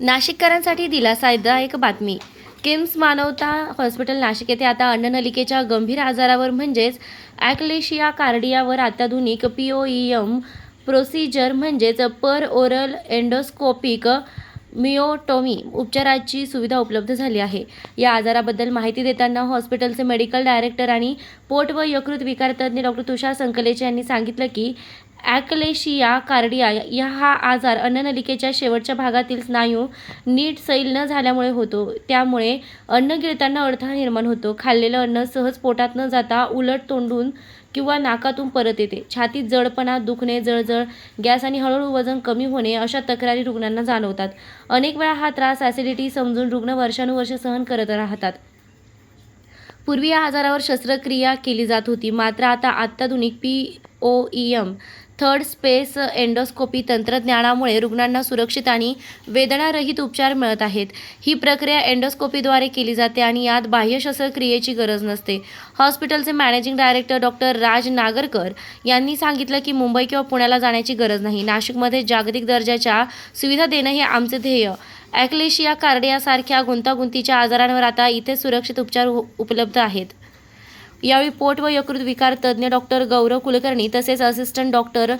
नाशिककरांसाठी दिलासादायक बातमी. किम्स मानवता हॉस्पिटल नाशिक येथे आता अन्ननलिकेच्या गंभीर आजारावर म्हणजेच ॲक्लेशिया कार्डियावर अत्याधुनिक P O E M procedure म्हणजेच पर ओरल एंडोस्कोपिक मिओटोमी उपचाराची सुविधा उपलब्ध झाली आहे. या आजाराबद्दल माहिती देताना हॉस्पिटलचे मेडिकल डायरेक्टर आणि पोट व यकृत विकार तज्ज्ञ डॉक्टर तुषार संकलेचे यांनी सांगितलं की ॲक्लेशिया कार्डिया या हा आजार अन्ननलिकेच्या शेवटच्या भागातील स्नायू नीट सैल न झाल्यामुळे होतो. त्यामुळे अन्न गिळताना अडथळा निर्माण होतो. खाल्लेलं अन्न सहज पोटात न जाता उलट तोंडून किंवा नाकातून परत येते. छातीत जडपणा दुखणे जळजळ गॅस आणि हळूहळू वजन कमी होणे अशा तक्रारी रुग्णांना जाणवतात. अनेक वेळा हा त्रास ॲसिडिटी समजून रुग्ण वर्षानुवर्ष सहन करत राहतात. पूर्वी या आजारावर शस्त्रक्रिया केली जात होती. मात्र आता अत्याधुनिक P O E M third space endoscopy तंत्रज्ञानामुळे रुग्णांना सुरक्षित आणि वेदनारहित उपचार मिळत आहेत. ही प्रक्रिया एंडोस्कोपीद्वारे केली जाते आणि यात बाह्य शस्त्रक्रियेची गरज नसते. हॉस्पिटलचे managing director doctor Raj Nagarkar यांनी सांगितलं की मुंबई किंवा पुण्याला जाण्याची गरज नाही. नाशिकमध्ये जागतिक दर्जाच्या सुविधा देणं हे आमचे ध्येय. ॲक्लेशिया कार्डियासारख्या गुंतागुंतीच्या आजारांवर आता इथे सुरक्षित उपचार उपलब्ध आहेत. यावेळी पोट व यकृत विकार तज्ज्ञ डॉक्टर गौरव कुलकर्णी तसेच assistant doctor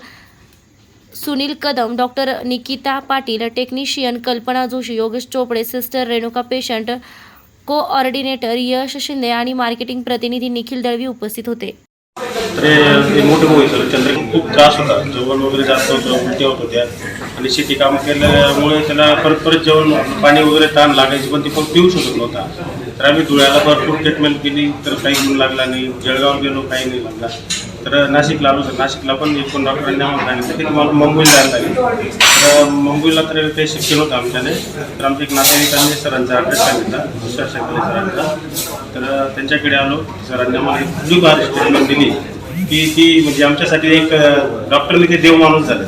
Sunil Kadam doctor Nikita Patil technician Kalpana Joshi Yogesh Chopde sister Renuka patient coordinator Yash Shinde आणि मार्केटिंग प्रतिनिधी निखिल दळवी उपस्थित होते. मोठे सर चंद्र खूप त्रास होता. जेवण वगैरे जास्त होतं उलट्या होत होत्या. आणि शेती काम केल्यामुळे त्याला परत परत जेवण पाणी वगैरे ताण लागायची पण ती पण पिऊ शकत नव्हता. तर आम्ही धुळ्याला भरपूर ट्रीटमेंट केली तर काही गुण लागला नाही. जळगाव गेलो काही नाही लागला. तर नाशिकला आलो तर नाशिकला पण एक डॉक्टरांनी आम्हाला सांगितलं की तुम्हाला मुंबईला जायला लागेल. तर मुंबईला तर काही शक्य नव्हतं आमच्याने तर आमच्या एक नातेवाईकांनी सरांचा ॲड्रेस सांगितला दुसऱ्या शेतकरी सरांचा. तर त्यांच्याकडे आलो. सरांनी आम्हाला एक जुनी भारी ट्रीटमेंट दिली. की ती म्हणजे आमच्यासाठी एक डॉक्टरने ते देव माणूस झालं.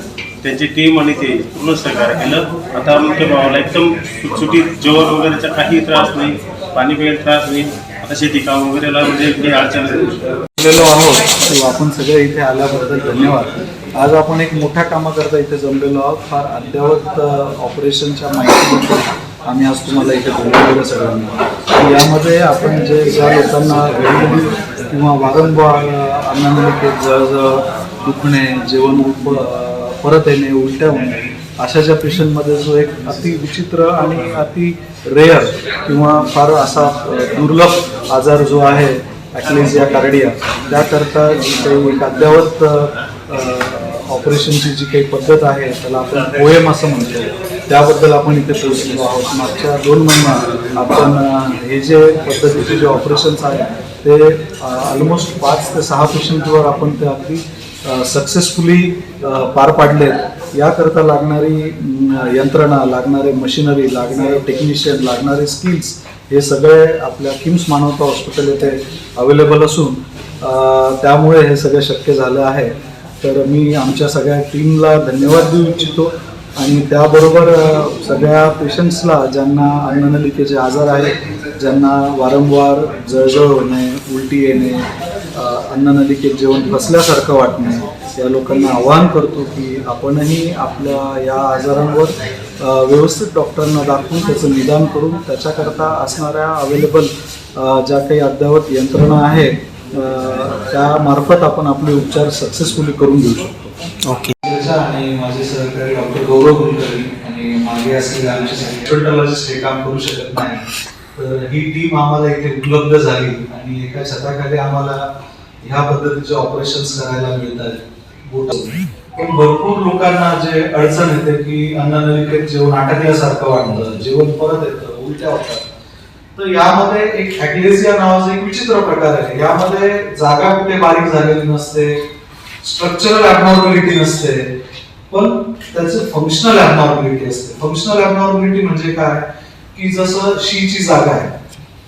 त्यांची टीम आणि ते पूर्ण सहकार्य केलं. आता आमच्या भावाला एकदम सुटसुटीत जेवण वगैरेचा काही त्रास नाही पाणी प्यायला त्रास नाही. आता शेती काम वगैरेला म्हणजे काही अडचण आलेलो आहोत किंवा आपण सगळे इथे आल्याबद्दल धन्यवाद. आज आपण एक मोठ्या कामाकरता इथे जमलेलो आहोत. फार अद्ययावत ऑपरेशनच्या माहितीबद्दल आम्ही आज तुम्हाला इथे बोलवलेलं सगळ्यांना. यामध्ये आपण जे ज्या लोकांना वेळोवेळी किंवा वारंवार अन्नामध्ये जळजळ दुखणे जेवण उप परत येणे उलट्या होणे. अशा ज्या पेशंटमध्ये जो एक अति विचित्र आणि अति रेअर किंवा फार असा दुर्लभ आजार जो आहे ॲक्लेझिया कार्डिया त्याकरता जी काही एक अद्ययावत ऑपरेशनची जी काही पद्धत आहे त्याला आपण ओएम असं म्हणतो. त्याबद्दल आपण इथे पोहोचलो आहोत. मागच्या दोन महिन्यात आपण हे जे पद्धतीचे जे ऑपरेशन्स आहेत ते ऑलमोस्ट पाच ते सहा पेशंटवर आपण ते अगदी सक्सेसफुली पार पाडलेत. याकरता लागणारी यंत्रणा लागणारे मशिनरी लागणारे टेक्निशियन लागणारे स्किल्स हे सगळे आपल्या किम्स मानवता हॉस्पिटल येथे अवेलेबल असून त्यामुळे हे सगळं शक्य झालं आहे. तर मी आमच्या सगळ्या टीमला धन्यवाद देऊ इच्छितो आणि त्याबरोबर सगळ्या पेशंट्सला ज्यांना अन्ननलिकेचे आजार आहेत ज्यांना वारंवार जळजळ होणे उलटी येणे अन्ननलिकेत जेवण फसल्यासारखं वाटणे या लोकांना आवाहन करतो की आपणही आपल्या या आजारांवर व्यवस्थित डॉक्टरांना दाखवून त्याचं निदान करून त्याच्याकरता असणाऱ्या अवेलेबल ज्या काही अद्ययावत यंत्रणा आहेत त्यामार्फत आपण आपले उपचार सक्सेसफुली करून घेऊ शकतो. त्याचा आणि माझे सहकारी डॉक्टर गौरव कुलकर्णी आणि मागे असलेले आमचे हॉस्पिटलॉजिस्ट हे काम करू शकत नाही. तर ही टीम आम्हाला इथे उपलब्ध झाली आणि एका छताखाली आम्हाला ह्या पद्धतीचे ऑपरेशन्स करायला मिळतात. बोट- पण भरपूर लोकांना जे अडचण येते की अन्ननलिकेत जेवण अटकल्यासारखं वाटतं जेवण परत येतं उलट्या होतात. तर यामध्ये एक ॲक्लेसिया नावाचा एक विचित्र प्रकार आहे. यामध्ये जागा कुठे बारीक झालेली नसते स्ट्रक्चरल ॲबनॉर्मॅलिटी नसते पण त्याचं फंक्शनल ॲबनॉर्मॅलिटी असते. फंक्शनल ॲबनॉर्मॅलिटी म्हणजे काय? की जसं शीची जागा आहे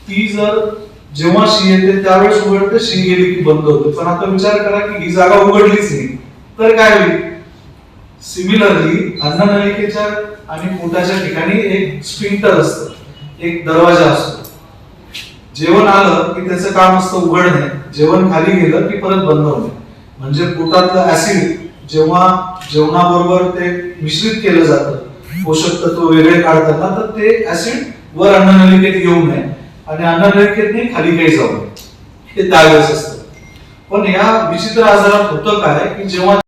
ती जर जेव्हा शी येते त्यावेळेस उघडते शी गेली की बंद होते. पण आता विचार करा की ही जागा उघडलीच नाही. तर काय होईल? सिमिलरली अन्ननलिकेच्या आणि पोटाच्या ठिकाणी एक स्पिंटर असतं. एक दरवाजा असतो. जेवण आलं की त्याचं काम असतं उघडणे. जेवण खाली गेलं की परत बंद होणे. म्हणजे पोटातलं ऍसिड जेव्हा जेवणाबरोबर ते मिश्रित केलं जातं पोषक तत्व वेगळे काढताना तर ते ऍसिड वर अन्ननलिकेत येऊ नये. आणि अन्ननलिकेत खाली काही जाऊ नये. हे त्यावेळेस असतं. पण या विचित्र आजारात होतं काय की जेव्हा